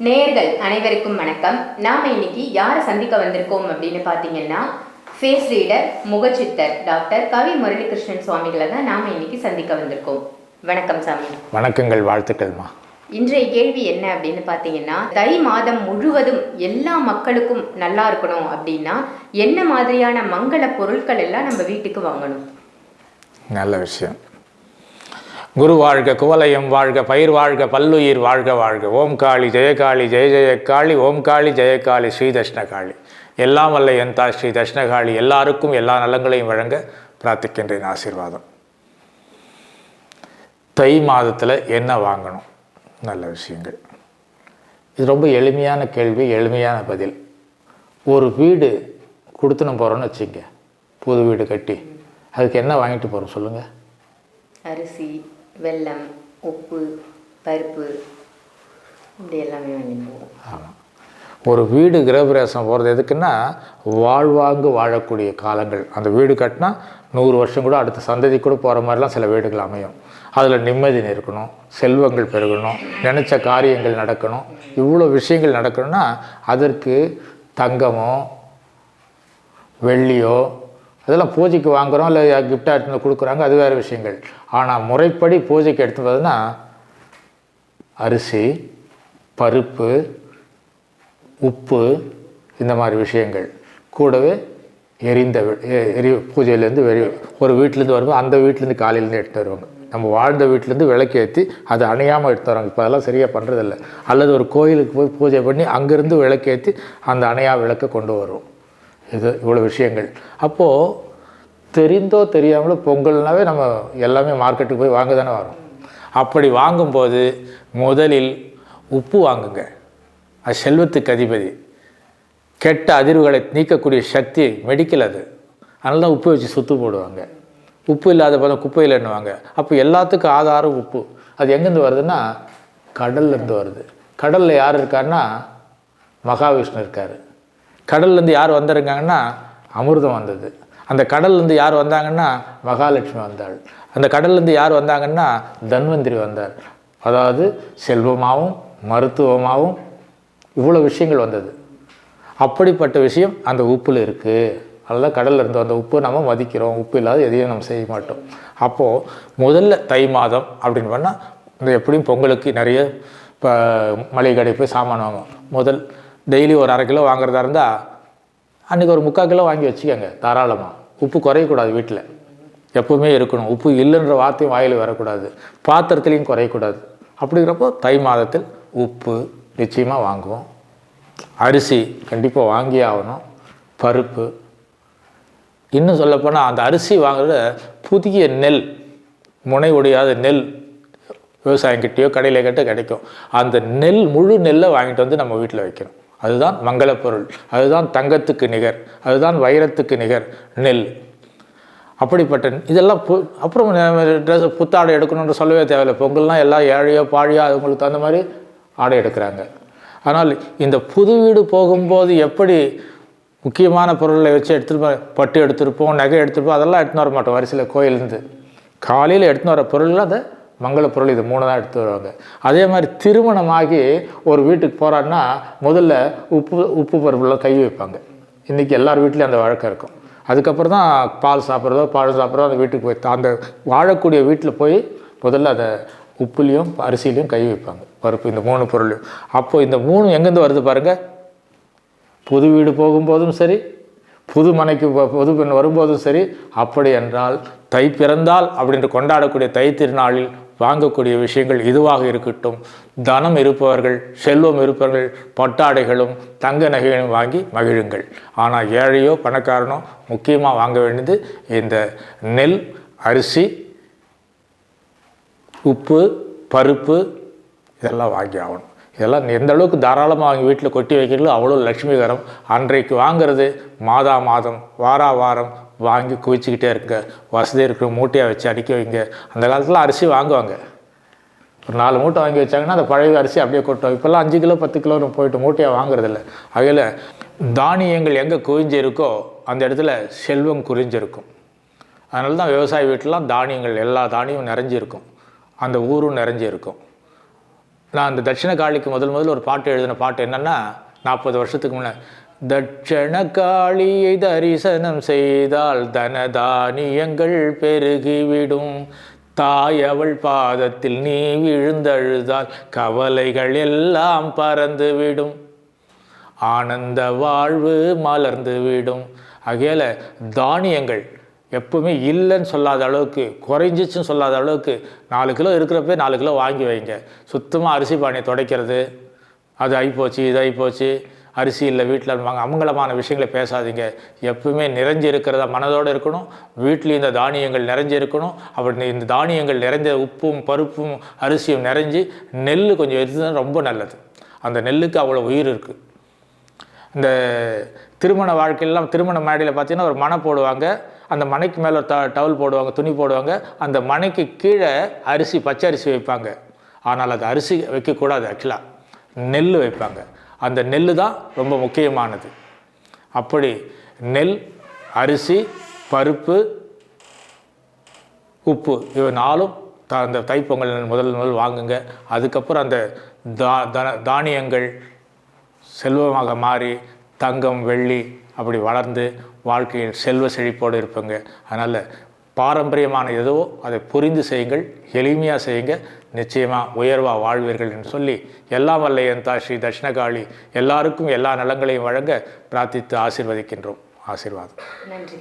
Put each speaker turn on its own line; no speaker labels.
நேயர்கள் அனைவருக்கும் வணக்கம். நாம இன்னைக்கு யாரை சந்திக்க வந்திருக்கோம் அப்படின்னு பார்த்தீங்கன்னா ஃபேஸ் ரீடர் முகச்சித்தர் டாக்டர் கவி முரளிகிருஷ்ணன் சுவாமிகளை தான் நாம இன்னைக்கு சந்திக்க வந்திருக்கோம். வணக்கம் சாமி.
வணக்கங்கள் வாழ்த்துக்கள்மா.
இன்றைய கேள்வி என்ன அப்படின்னு பார்த்தீங்கன்னா தை மாதம் முழுவதும் எல்லா மக்களுக்கும் நல்லா இருக்கணும் அப்படின்னா என்ன மாதிரியான மங்கள பொருட்கள் எல்லாம் நம்ம வீட்டுக்கு வாங்கணும்?
நல்ல விஷயம். குரு வாழ்க குவலயம் வாழ்க பயிர் வாழ்க பல்லுயிர் வாழ்க வாழ்க. ஓம் காளி ஜெயகாளி ஜெய ஜெயகாளி ஓம் காளி ஜெயகாளி ஸ்ரீ தட்சிணகாளி எல்லாம் வல்ல என் தா ஸ்ரீ தட்சிணகாளி எல்லாருக்கும் எல்லா நலங்களையும் வழங்க பிரார்த்திக்கின்றேன் ஆசீர்வாதம். தை மாதத்தில் என்ன வாங்கணும்? நல்ல விஷயங்கள். இது ரொம்ப எளிமையான கேள்வி எளிமையான பதில். ஒரு வீடு கொடுத்துன்னு போகிறோன்னு வச்சுங்க புது வீடு கட்டி. அதுக்கு என்ன வாங்கிட்டு போகிறோம் சொல்லுங்கள்
அரிசி. வெல்லம் உப்பு பருப்பு இப்படி எல்லாமே வாங்கி
ஆமாம் ஒரு வீடு கிரகபிரவேசம் போகிறது எதுக்குன்னா வாழ்வாங்கு வாழக்கூடிய காலங்கள். அந்த வீடு கட்டினா நூறு வருஷம் கூட அடுத்த சந்ததி கூட போகிற மாதிரிலாம் சில வீடுகள் அமையும். அதில் நிம்மதி இருக்கணும் செல்வங்கள் பெருகணும் நினச்ச காரியங்கள் நடக்கணும். இவ்வளோ விஷயங்கள் நடக்கணும்னா அதற்கு தங்கமோ வெள்ளியோ அதெல்லாம் பூஜைக்கு வாங்குகிறோம் இல்லை கிஃப்டாக எடுத்து வந்து கொடுக்குறாங்க அது வேறு விஷயங்கள். ஆனால் முறைப்படி பூஜைக்கு எடுத்து போதுன்னா அரிசி பருப்பு உப்பு இந்த மாதிரி விஷயங்கள். கூடவே எரிந்த வி- எரி பூஜையிலேருந்து வெளி ஒரு வீட்டிலேருந்து வரும்போது அந்த வீட்டிலேருந்து காலையிலேருந்து எடுத்து வருவாங்க. நம்ம வாழ்ந்த வீட்டிலேருந்து விளக்கு ஏற்றி அதை அணையாமல் எடுத்து வராங்க இப்போ அதெல்லாம் சரியாக பண்ணுறதில்ல அல்லது ஒரு கோயிலுக்கு போய் பூஜை பண்ணி அங்கேருந்து விளக்கு ஏற்றி அந்த அணையா விளக்கை கொண்டு வருவோம். இது இவ்வளோ விஷயங்கள். அப்போது தெரிந்தோ தெரியாமலோ பொங்கல்னாவே நம்ம எல்லாமே மார்க்கெட்டுக்கு போய் வாங்க தானே வரோம். அப்படி வாங்கும்போது முதலில் உப்பு வாங்குங்க. அது செல்வத்துக்கு அதிபதி. கெட்ட அதிர்வுகளை நீக்கக்கூடிய சக்தி மெடிக்கல் அது. அதனால தான் உப்பு வச்சு சுத்து போடுவாங்க. உப்பு இல்லாத போல குப்பையில் எண்ணுவாங்க அப்போ எல்லாத்துக்கும் ஆதாரம் உப்பு. அது எங்கேருந்து வருதுன்னா கடல்லேருந்து வருது. கடலில் யார் இருக்காருன்னா மகாவிஷ்ணு இருக்கார். கடல்லேருந்து யார் வந்திருக்காங்கன்னா அமிர்தம் வந்தது. அந்த கடல்லேருந்து யார் வந்தாங்கன்னா மகாலட்சுமி வந்தாள். அந்த கடல்லேருந்து யார் வந்தாங்கன்னா தன்வந்திரி வந்தார். அதாவது செல்வமாகவும் மருத்துவமாகவும் இவ்வளோ விஷயங்கள் வந்தது. அப்படிப்பட்ட விஷயம் அந்த உப்பில் இருக்குது அதெல்லாம் கடல்ல இருந்து அந்த உப்பு நம்ம மதிக்கிறோம். உப்பு இல்லாத எதையும் நம்ம செய்ய மாட்டோம். அப்போது முதல்ல தை மாதம் அப்படின்னு பண்ணால் இந்த எப்படியும் பொங்கலுக்கு நிறைய இப்போ மளிகை கடை போய் சாமான் வாங்குவோம். முதல் டெய்லி ஒரு அரை கிலோ வாங்குறதா இருந்தால் அன்றைக்கி ஒரு முக்கால் கிலோ வாங்கி வச்சுக்கோங்க தாராளமாக உப்பு குறையக்கூடாது வீட்டில் எப்பவுமே இருக்கணும். உப்பு இல்லைன்ற வார்த்தையும் வாயில் வரக்கூடாது. பாத்திரத்துலேயும் குறையக்கூடாது. அப்படிங்கிறப்போ தை மாதத்தில் உப்பு நிச்சயமாக வாங்குவோம். அரிசி கண்டிப்பாக வாங்கியே ஆகணும். பருப்பு. இன்னும் சொல்லப்போனால் அந்த அரிசி வாங்குறத புதிய நெல் முனை உடையாத நெல் விவசாயங்கிட்டேயோ கடையில் கிட்ட கிடைக்கும். அந்த நெல் முழு நெல்லை வாங்கிட்டு வந்து நம்ம வீட்டில் வைக்கணும். அதுதான் மங்களப்பொருள். அதுதான் தங்கத்துக்கு நிகர். அதுதான் வைரத்துக்கு நிகர். நெல். அப்படிப்பட்ட இதெல்லாம் பு அப்புறம் ட்ரெஸ் புத்தாடை எடுக்கணுன்ற சொல்லவே தேவையில்லை. பொங்கல்னால் எல்லாம் ஏழையோ பாழியோ அதுங்களுக்கு தகுந்த மாதிரி ஆடை எடுக்கிறாங்க. ஆனால் இந்த புது வீடு போகும்போது எப்படி முக்கியமான பொருளை வச்சு எடுத்துகிட்டு போ- பட்டு எடுத்துருப்போம் நகை எடுத்துருப்போம் அதெல்லாம் எடுத்துன்னு வர மாட்டோம் வரிசையில் கோயிலேருந்து காலையில் எடுத்துன்னு வர பொருள்லாம் அதை மங்கள பொருள் இது மூணு தான் எடுத்து வருவாங்க. அதே மாதிரி திருமணமாகி ஒரு வீட்டுக்கு போகிறான்னா முதல்ல உப்பு உப்பு பருப்புலாம் கை வைப்பாங்க. இன்றைக்கி எல்லார் வீட்லேயும் அந்த வழக்கம் இருக்கும். அதுக்கப்புறம் தான் பால் சாப்பிட்றதோ பால் சாப்பிட்றதோ அந்த வீட்டுக்கு போய் அந்த வாழக்கூடிய வீட்டில் போய் முதல்ல அதை உப்புலேயும் அரிசியிலையும் கை வைப்பாங்க. பருப்பு இந்த மூணு பொருளையும். அப்போது இந்த மூணு எங்கேருந்து வருது பாருங்கள் புது வீடு போகும்போதும் சரி புது மனைக்கு புது பெண் வரும்போதும் சரி அப்படி என்றால் தை பிறந்தால் அப்படின்று கொண்டாடக்கூடிய தை திருநாளில் வாங்கக்கூடிய விஷயங்கள் இதுவாக இருக்கட்டும். தனம் இருப்பவர்கள் செல்வம் இருப்பவர்கள் பட்டாடைகளும் தங்க நகைகளும் வாங்கி மகிழுங்கள். ஆனால் ஏழையோ பணக்காரனோ முக்கியமாக வாங்க வேண்டியது இந்த நெல் அரிசி உப்பு பருப்பு இதெல்லாம் வாங்கி ஆகணும். இதெல்லாம் எந்த அளவுக்கு தாராளமாக அவங்க வீட்டில் கொட்டி வைக்கிறீங்களோ அவ்வளோ லட்சுமிகரம். அன்றைக்கு வாங்குறது மாதா மாதம் வாரா வாரம் வாங்கி குவிச்சிக்கிட்டே இருக்க வசதி இருக்கிற மூட்டையாக வச்சு அடிக்க வைங்க. அந்த காலத்தில் அரிசி வாங்குவாங்க. ஒரு நாலு மூட்டை வாங்கி வச்சாங்கன்னா அந்த பழைய அரிசி அப்படியே கொட்டும். இப்போல்லாம் அஞ்சு கிலோ பத்து கிலோன்னு போயிட்டு மூட்டையாக வாங்குறதில்ல. அதில் தானியங்கள் எங்கே குவிஞ்சு இருக்கோ அந்த இடத்துல செல்வம் குறிஞ்சிருக்கும் அதனால தான் விவசாய வீட்டிலாம் தானியங்கள் எல்லா தானியமும் நிறைஞ்சிருக்கும். அந்த ஊரும் நிறைஞ்சிருக்கும். நான் அந்த தட்சிண காளிக்கு முதல் முதல்ல ஒரு பாட்டு எழுதின பாட்டு என்னன்னா நாற்பது வருஷத்துக்கு முன்னே தட்சண காளியை தரிசனம் செய்தால் தனதானியங்கள் பெருகிவிடும். தாய் அவள் பாதத்தில் நீ விழுந்தழுதால் கவலைகள் எல்லாம் பறந்துவிடும். ஆனந்த வாழ்வு மலர்ந்து விடும் தானியங்கள் எப்பவுமே இல்லைன்னு சொல்லாத அளவுக்கு குறைஞ்சிச்சுன்னு சொல்லாத அளவுக்கு நாலு கிலோ இருக்கிறப்ப நாலு கிலோ வாங்கி வைங்க. சுத்தமாக அரிசி பானையை துடைக்கிறது அது ஆகிப்போச்சு இது ஆகிப்போச்சு அரிசி இல்லை வீட்டில் வாங்க அமங்கலமான விஷயங்களை பேசாதீங்க. எப்பவுமே நிறைஞ்சு இருக்கிறதா மனதோடு இருக்கணும். வீட்லேயும் இந்த தானியங்கள் நிறைஞ்சு இருக்கணும். அப்படி இந்த தானியங்கள் நிறைஞ்ச உப்பும் பருப்பும் அரிசியும் நிறைஞ்சு நெல் கொஞ்சம் எடுத்து ரொம்ப நல்லது. அந்த நெல்லுக்கு அவ்வளோ உயிர் இருக்குது இந்த திருமண வாழ்க்கையெல்லாம் திருமண மேடையில் பார்த்தீங்கன்னா ஒரு மனை போடுவாங்க. அந்த மனைக்கு மேலே ஒரு ட டவல் போடுவாங்க துணி போடுவாங்க அந்த மனைக்கு கீழே அரிசி பச்சை அரிசி வைப்பாங்க. ஆனால் அது அரிசி வைக்கக்கூடாது ஆக்சுவலாக நெல் வைப்பாங்க. அந்த நெல் தான் ரொம்ப முக்கியமானது. அப்படி நெல் அரிசி பருப்பு உப்பு இவை நாலும் த அந்த தைப்பொங்கல் முதல் முதல் வாங்குங்க. அதுக்கப்புறம் அந்த தா தன தானியங்கள் செல்வமாக மாறி தங்கம் வெள்ளி அப்படி வளர்ந்து வாழ்க்கையில் செல்வ செழிப்போடு இருப்பங்க. அதனால் பாரம்பரியமான எதுவோ அதை புரிந்து செய்யுங்கள் எளிமையாக செய்யுங்க நிச்சயமாக உயர்வாக வாழ்வீர்கள் என்று சொல்லி எல்லாம் வல்ல என் தா ஸ்ரீ தட்சிணகாளி எல்லாருக்கும் எல்லா நலங்களையும் வழங்க பிரார்த்தித்து ஆசிர்வதிக்கின்றோம். ஆசீர்வாதம்.
நன்றி.